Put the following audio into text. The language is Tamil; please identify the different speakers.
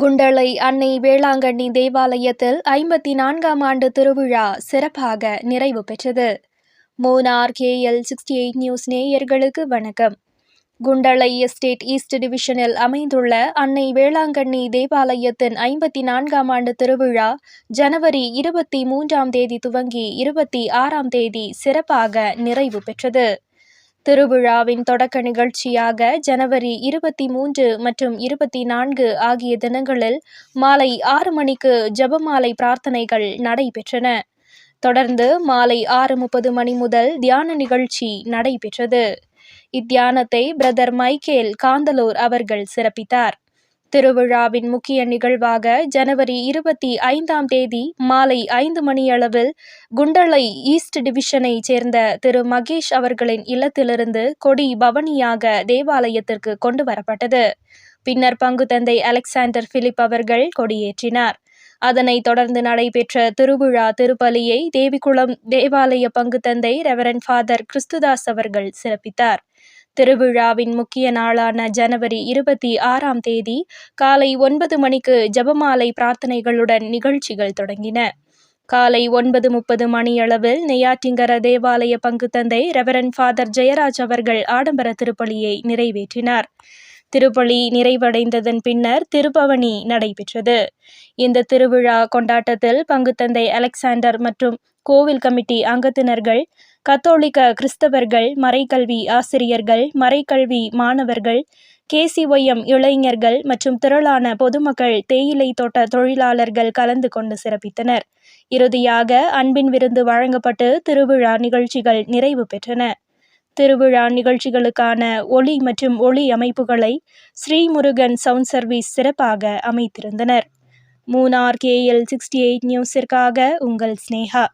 Speaker 1: குண்டளை அன்னை வேளாங்கண்ணி தேவாலயத்தில் ஐம்பத்தி நான்காம் ஆண்டு திருவிழா சிறப்பாக நிறைவு பெற்றது. Munnar KL sixty eight news நேயர்களுக்கு வணக்கம். குண்டளை எஸ்டேட் ஈஸ்ட் டிவிஷனில் அமைந்துள்ள அன்னை வேளாங்கண்ணி தேவாலயத்தின் ஐம்பத்தி நான்காம் ஆண்டு திருவிழா ஜனவரி இருபத்தி மூன்றாம் தேதி துவங்கி இருபத்தி ஆறாம் தேதி சிறப்பாக நிறைவு பெற்றது. திருவிழாவின் தொடக்க நிகழ்ச்சியாக ஜனவரி இருபத்தி மூன்று மற்றும் இருபத்தி நான்கு ஆகிய தினங்களில் மாலை ஆறு மணிக்கு ஜெபமாலை பிரார்த்தனைகள் நடைபெற்றன. தொடர்ந்து மாலை ஆறு முப்பது மணி முதல் தியான நிகழ்ச்சி நடைபெற்றது. இத்தியானத்தை பிரதர் மைக்கேல் காந்தலூர் அவர்கள் சிறப்பித்தார். திருவிழாவின் முக்கிய நிகழ்வாக ஜனவரி இருபத்தி ஐந்தாம் தேதி மாலை ஐந்து மணியளவில் குண்டலை ஈஸ்ட் டிவிஷனை சேர்ந்த திரு மகேஷ் அவர்களின் இல்லத்திலிருந்து கொடி பவனியாக தேவாலயத்திற்கு கொண்டு வரப்பட்டது. பின்னர் பங்கு தந்தை அலெக்சாண்டர் பிலிப் அவர்கள் கொடியேற்றினார். அதனைத் தொடர்ந்து நடைபெற்ற திருவிழா திருப்பலியை தேவிக்குளம் தேவாலய பங்கு தந்தை ரெவரன் ஃபாதர் கிறிஸ்துதாஸ் அவர்கள் சிறப்பித்தார். திருவிழாவின் முக்கிய நாளான ஜனவரி இருபத்தி ஆறாம் தேதி காலை ஒன்பது மணிக்கு ஜெபமாலை பிரார்த்தனைகளுடன் நிகழ்ச்சிகள் தொடங்கின. காலை ஒன்பது முப்பது மணியளவில் நெய்யாற்றிங்கர தேவாலய பங்கு தந்தை ரெவரன் ஃபாதர் ஜெயராஜ் அவர்கள் ஆடம்பர திருப்பலியை நிறைவேற்றினார். திருப்பலி நிறைவடைந்ததன் பின்னர் திருப்பவனி நடைபெற்றது. இந்த திருவிழா கொண்டாட்டத்தில் பங்குத்தந்தை அலெக்சாண்டர் மற்றும் கோவில் கமிட்டி அங்கத்தினர்கள் கத்தோலிக்க கிறிஸ்தவர்கள் மறைக்கல்வி ஆசிரியர்கள் மறைக்கல்வி மாணவர்கள் கேசிஒய்எம் இளைஞர்கள் மற்றும் திரளான பொதுமக்கள் தேயிலை தோட்ட தொழிலாளர்கள் கலந்து கொண்டு சிறப்பித்தனர். இறுதியாக அன்பின் விருந்து வழங்கப்பட்டு திருவிழா நிகழ்ச்சிகள் நிறைவு பெற்றன. திருவிழா நிகழ்ச்சிகளுக்கான ஒளி மற்றும் ஒளி அமைப்புகளை ஸ்ரீமுருகன் சவுண்ட் சர்வீஸ் சிறப்பாக அமைத்திருந்தனர். மூனார் கேஎல் சிக்ஸ்டி எயிட் நியூஸிற்காக உங்கள் ஸ்னேகா